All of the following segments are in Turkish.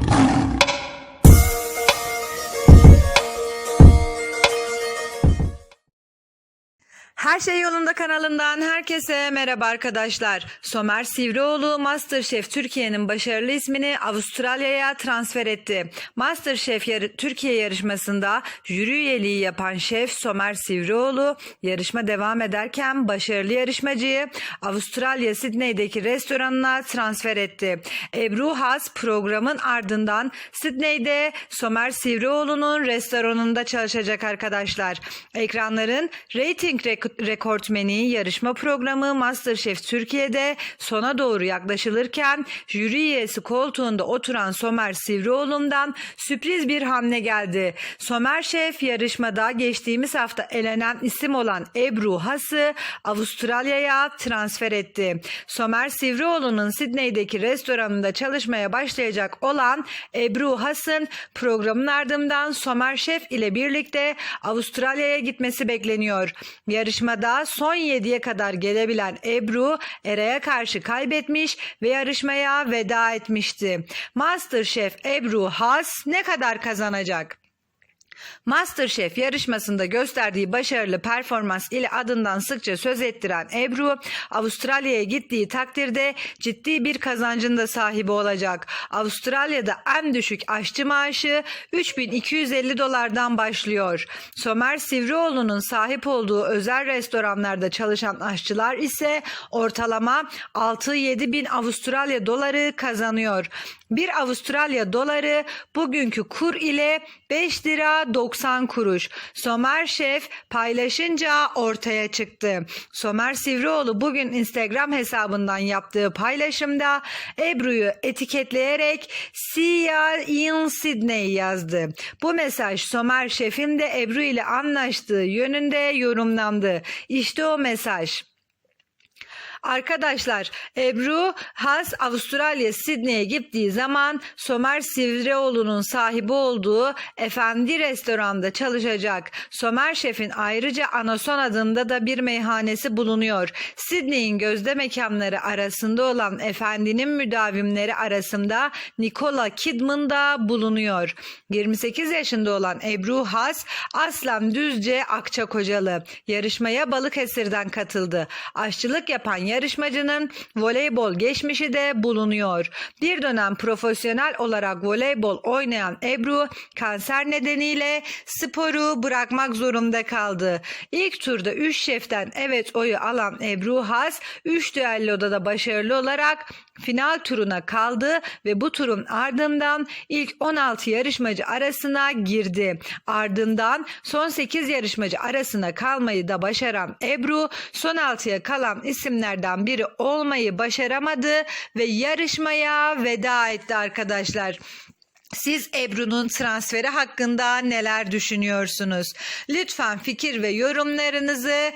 Thank you. Her şey yolunda kanalından herkese merhaba arkadaşlar. Somer Sivrioğlu Masterchef Türkiye'nin başarılı ismini Avustralya'ya transfer etti. Masterchef yarı- Türkiye yarışmasında jüri üyeliği yapan şef Somer Sivrioğlu yarışma devam ederken başarılı yarışmacıyı Avustralya Sydney'deki restoranına transfer etti. Ebru Has programın ardından Sydney'de Somer Sivrioğlu'nun restoranında çalışacak arkadaşlar. Ekranların reyting rek- rekortmeni yarışma programı Masterchef Türkiye'de sona doğru yaklaşılırken jüri üyesi koltuğunda oturan Somer Sivrioğlu'ndan sürpriz bir hamle geldi. Somer Şef yarışmada geçtiğimiz hafta elenen isim olan Ebru Has'ı Avustralya'ya transfer etti. Somer Sivrioğlu'nun Sydney'deki restoranında çalışmaya başlayacak olan Ebru Has'ın programın ardından Somer Şef ile birlikte Avustralya'ya gitmesi bekleniyor. Yarışmada son 7'ye kadar gelebilen Ebru Eray'a karşı kaybetmiş ve yarışmaya veda etmişti. Masterchef Ebru Has ne kadar kazanacak? Masterchef yarışmasında gösterdiği başarılı performans ile adından sıkça söz ettiren Ebru, Avustralya'ya gittiği takdirde ciddi bir kazancın da sahibi olacak. Avustralya'da en düşük aşçı maaşı 3250 dolardan başlıyor. Somer Sivrioğlu'nun sahip olduğu özel restoranlarda çalışan aşçılar ise ortalama 6-7 bin Avustralya doları kazanıyor. Bir Avustralya doları bugünkü kur ile 5 lira 90 kuruş. Somer Şef paylaşınca ortaya çıktı. Somer Sivrioğlu bugün Instagram hesabından yaptığı paylaşımda Ebru'yu etiketleyerek See ya in Sydney yazdı. Bu mesaj Somer Şef'in de Ebru ile anlaştığı yönünde yorumlandı. İşte o mesaj. Arkadaşlar Ebru Has Avustralya Sydney'e gittiği zaman Somer Sivrioğlu'nun sahibi olduğu Efendi restoranda çalışacak. Somer Şef'in ayrıca Anason adında da bir meyhanesi bulunuyor. Sydney'in gözde mekanları arasında olan Efendi'nin müdavimleri arasında Nicola Kidman da bulunuyor. 28 yaşında olan Ebru Has aslen Düzce Akçakocalı. Yarışmaya Balıkesir'den katıldı. Aşçılık yapan yarışmacının voleybol geçmişi de bulunuyor. Bir dönem profesyonel olarak voleybol oynayan Ebru kanser nedeniyle sporu bırakmak zorunda kaldı. İlk turda 3 şeften evet oyu alan Ebru Has 3 düelloda da başarılı olarak final turuna kaldı ve bu turun ardından ilk 16 yarışmacı arasına girdi. Ardından son 8 yarışmacı arasına kalmayı da başaran Ebru son 6'ya kalan isimlerden biri olmayı başaramadı ve yarışmaya veda etti arkadaşlar. Siz Ebru'nun transferi hakkında neler düşünüyorsunuz? Lütfen fikir ve yorumlarınızı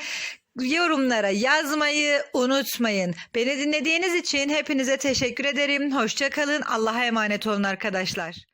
yorumlara yazmayı unutmayın. Beni dinlediğiniz için hepinize teşekkür ederim. Hoşçakalın. Allah'a emanet olun arkadaşlar.